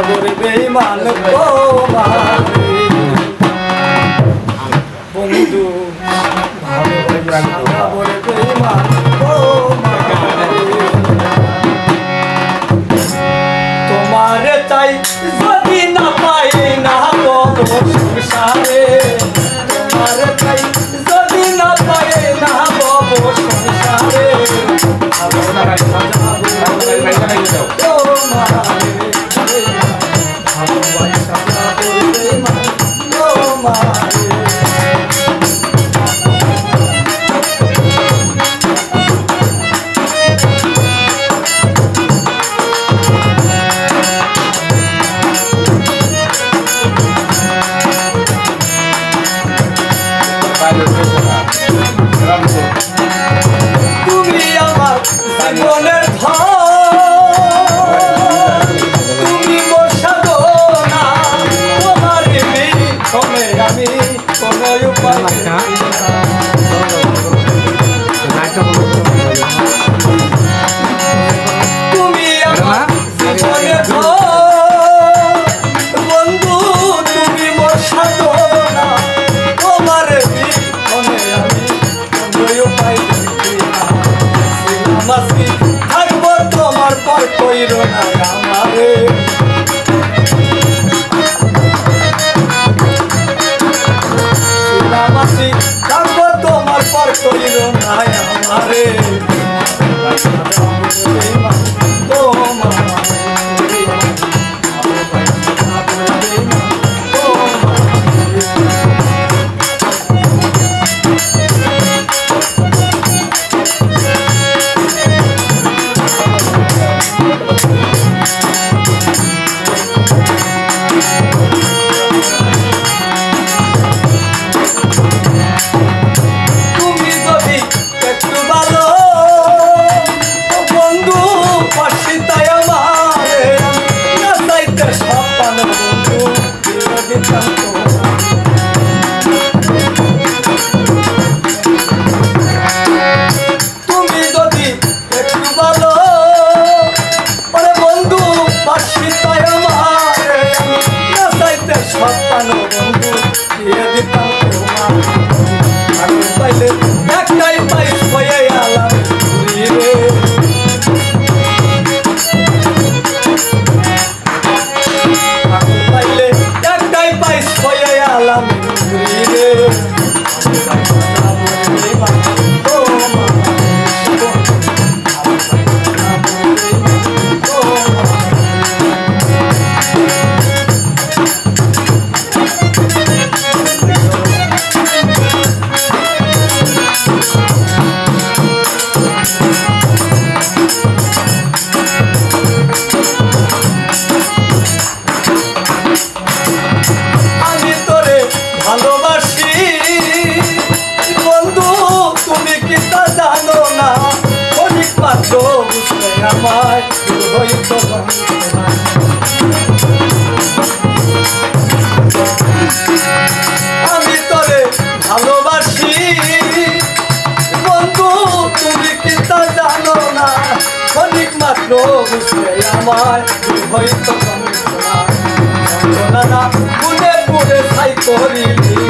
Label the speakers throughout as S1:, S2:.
S1: সাগর বেইমান বন্ধু সাগর বেইমান তোমার তাই একটা থাকব তোমার পর কইর না আমারে তোমায় হয়তো আমি তরে ভালোবাসি। বন্ধু, তুমি কি তা জানো না? অনেক মাত্র বুঝলে আমায় হয়তো না মনে মনে সাই করিলি।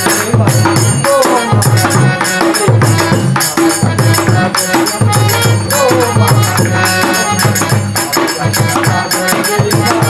S1: Música